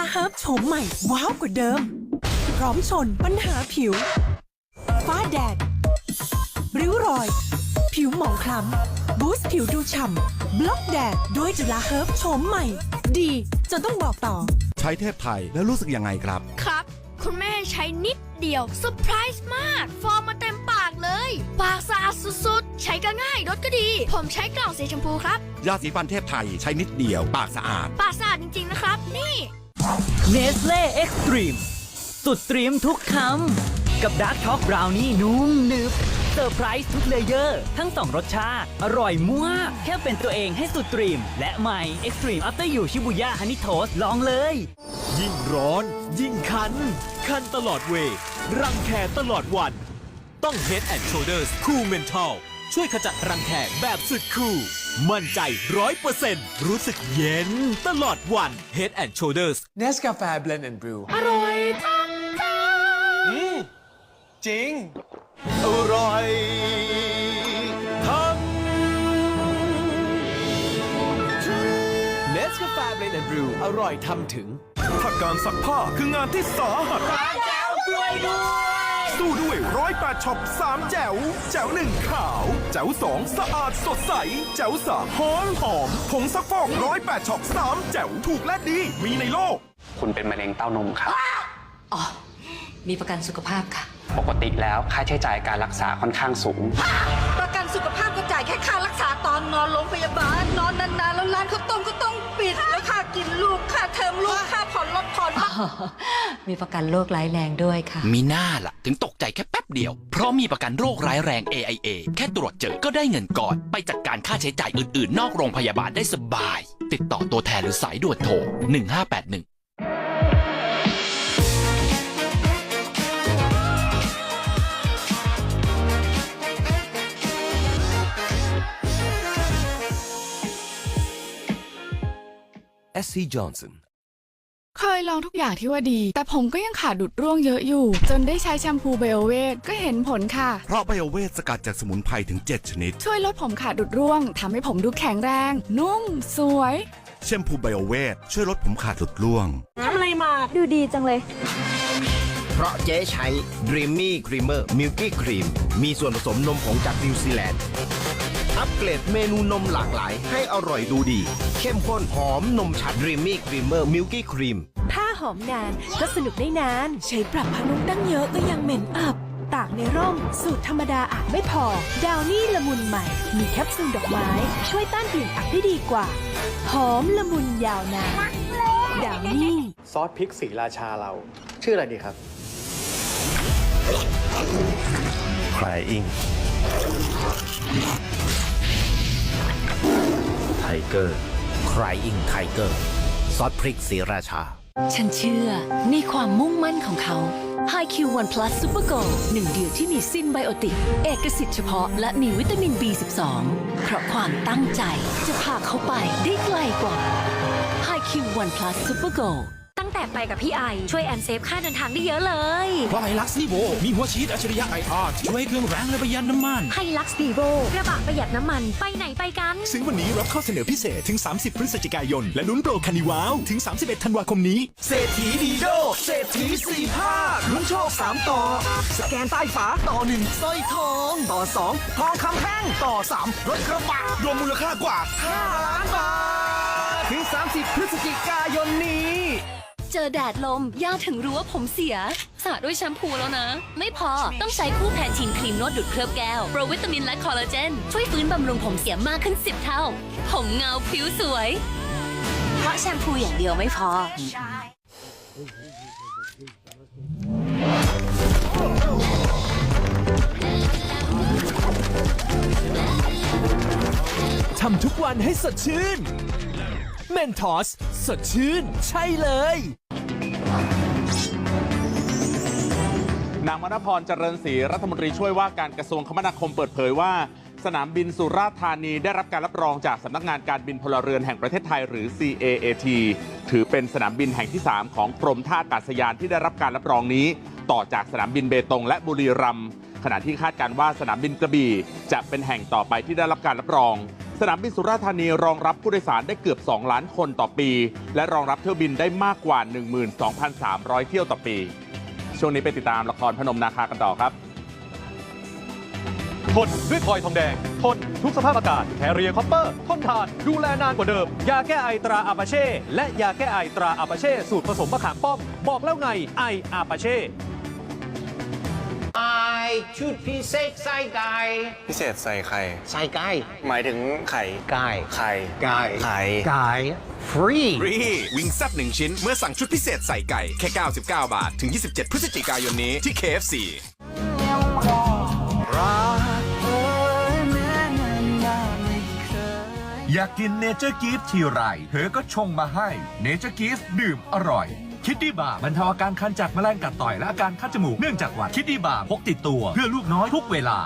าเฮิร์บโฉมใหม่ ว้าวกว่าเดิม พร้อมชนปัญหาผิว ฟ้าแดด ริ้วรอย ผิวหมองคล้ำ บูสต์ผิวดูฉ่ำ บล็อกแดด ด้วยจุฬาเฮิร์บโฉมใหม่ ดีจนต้องบอกต่อ ใช้เทพไทยแล้วรู้สึกยังไงครับ ครับ คุณแม่ใช้นิดเดียวเซอร์ไพรส์มาก ฟอร์มมาเต็มปากเลย ปากสะอาดสุดๆ ใช้ก็ง่ายรสก็ดี ผมใช้กล่องสีชมพูครับ ยาสีฟันเทพไทยใช้นิดเดียว ปากสะอาด ปากสะอาดจริงๆนะครับ นี่ เนสเล่เอ็กซ์ตรีมสุดตรีมทุกคำ กับดาร์กช็อกบราวนี่นุ่มหนึบเซอร์ไพรส์ทุกเลเยอร์ ทั้งสองรสชาติ อร่อยมากแค่เป็นตัวเองให้สุดตรีม และใหม่ Extreme After You ชิบุย่าฮันนี่โทสลองเลย ยิ่งร้อน ยิ่งคัน คันตลอดเวรังแคตลอดวัน ต้อง Head and Shoulders Cool Mental ช่วยขจัดรังแคแบบสุดคูล มั่นใจร้อยเปอร์เซ็นต์รู้สึกเย็นตลอดวัน Head and Shoulders เนสกาแฟ Blend and Brew อร่อยทั้งคจริง อร่อยทั้งเนสกาแฟ Blend and Brew อร่อยทำถึง ถ้าการซักผ้าคืองานที่สาหัสสู้ด้วยร้อยแปดช็อปสามแจ๋ว แจ๋วหนึ่งขาว แจ๋วสองสะอาดสดใส แจ๋วสามหอมหอมผงซักฟอกร้อยแปดช็อปสามแจ๋วถูกและดี มีในโลก คุณเป็นมะเร็งเต้านมครับ อ๋อ มีประกันสุขภาพค่ะ ปกติแล้วค่าใช้จ่ายการรักษาค่อนข้างสูง ประกัน สุขภาพก็จ่ายแค่ค่ารักษาตอนนอนโรงพยาบาล นอนนานๆแล้วร้านข้าวต้มก็ต้องปิด แล้วค่ากินลูกค่าเทอมลูกค่าผ่อนรถผ่อนบ้าน มีประกันโรคร้ายแรงด้วยค่ะ มีหน้าล่ะ ถึงตกใจแค่แป๊บเดียว เพราะมีประกันโรคร้ายแรง AIA แค่ตรวจเจอก็ได้เงินก่อน ไปจัดการค่าใช้จ่ายอื่นๆ นอกโรงพยาบาลได้สบาย ติดต่อตัวแทนหรือสายด่วนโทร 1581 SC Johnson เคยลองทุกอย่างที่ว่าดี แต่ผมก็ยังขาดดุดร่วงเยอะอยู่ จนได้ใช้แชมพูไบโอเวทก็เห็นผลค่ะ เพราะไบโอเวทสกัดจากสมุนไพรถึง 7 ชนิด ช่วยลดผมขาดดุดร่วงทำให้ผมดูแข็งแรง นุ่ม สวย แชมพูไบโอเวทช่วยลดผมขาดหลุดร่วงดูดีจังเลย เพราะเจ๊ใช้ Dreamy Creamer Milky Cream มีส่วนผสมนมผงจากนิวซีแลนด์ อัปเกรดเมนูนมหลากหลาย ให้อร่อยดูดี เข้มข้นหอมนมชัด Dreamy Creamer Milky Cream ผ้าหอมนานก็สนุกได้นาน ใช้ปรับผ้านุ่มตั้งเยอะก็ยังเหม็นอับ ตากในร่ม สูตรธรรมดาอาจไม่พอ ดาวนี่ละมุนใหม่ มีแคปซูลดอกไม้ ช่วยต้านกลิ่นอับได้ดีกว่า หอมละมุนยาวนานดาวนี่ซอสพริกสีราชาเรา ชื่ออะไรดีครับ Crying Tiger Crying Tiger ซอสพริกสีราชา ฉันเชื่อในความมุ่งมั่นของเขา HiQ One Plus Super Go หนึ่งเดียวที่มีซินไบโอติก เอกสิทธิ์เฉพาะและมีวิตามิน B12 เพราะความตั้งใจจะพาเขาไปได้ไกลกว่า HiQ One Plus Super Gold แต่ไปกับพี่ไอ ช่วยแอนเซฟค่าเดินทางได้เยอะเลยเพราะไฮลักซ์นีโวมีหัวฉีดอัจฉริยะไออาร์ช่วยเครื่องแรงและประหยัดน้ำมัน ไฮลักซ์ดีโวกระบะประหยัดน้ำมันไปไหนไปกันซึ่งวันนี้รับข้อเสนอพิเศษถึง 30 พฤศจิกายน และลุ้นโปรคันิว้าวถึง 31 ธันวาคมนี้ เศรษฐีดีโดเศรษฐีสี่ภาคลุ้นโชคสามต่อ สแกนใต้ฝาต่อหนึ่งสร้อยทอง ต่อสองทองคำแท่งต่อสามรถกระบะรวมมูลค่ากว่า5ล้านบาท ถึง 30 พฤศจิกายนนี้ เจอแดดลมย่าถึงรู้ว่าผมเสียสระด้วยแชมพูแล้วนะ ไม่พอต้องใช้คู่แพนทีนครีมนวดดูดเคลือบแก้ว โปรวิตามินและคอลลาเจน ช่วยฟื้นบำรุงผมเสียมากขึ้น 10 เท่า ผมเงาผิวสวย เพราะแชมพูอย่างเดียวไม่พอ ทำทุกวันให้สดชื่นเมนทอส สดชื่น ใช่เลย นางมณพรเจริญศรีรัฐมนตรีช่วยว่าการกระทรวงคมนาคมเปิดเผยว่า สนามบินสุราษฎร์ธานีได้รับการรับรองจากสำนักงานการบินพลเรือนแห่งประเทศไทยหรือ CAAT ถือเป็นสนามบินแห่งที่ 3 ของกรมท่าอากาศยานที่ได้รับการรับรองนี้ ต่อจากสนามบินเบตงและบุรีรัมย์ขณะที่คาดการว่าสนามบินกระบี่จะเป็นแห่งต่อไปที่ได้รับการรับรอง สนามบินสุราษฎร์ธานีรองรับผู้โดยสารได้เกือบ 2 ล้านคนต่อปี และรองรับเที่ยวบินได้มากกว่า 12,300 เที่ยวต่อปี ช่วงนี้ไปติดตามละครพนมนาคากันต่อครับทนด้วยพลอยทองแดง ทนทุกสภาพอากาศแคเรียคอปเปอร์ ทนทาน ดูแลนานกว่าเดิม ยาแก้ไอตราอาปาเช่ และยาแก้ไอตราอาปาเช่ สูตรผสมมะขามป้อม บอกแล้วไงไออาปาเช่ ชุดพิเศษใส่ไก่พิเศษใส่ไข่ ใส่ไก่หมายถึงไข่ ไก่ไข่ไก่ไข่ไก่ฟรีฟรีวิงแซบหนึ่งชิ้น เมื่อสั่งชุดพิเศษใส่ไก่ แค่ 99 บาท ถึง 27 พฤศจิกายนนี้ที่ KFC อยากกินเนเจอร์กีฟทีไร เธอก็ชงมาให้เนเจอร์กีฟดื่มอร่อย คิดดีบาบรรเทาอาการคันจากแมลงกัดต่อยและอาการคัดจมูกเนื่องจากหวัดคิดดีบาพกติดตัวเพื่อลูกน้อยทุกเวลา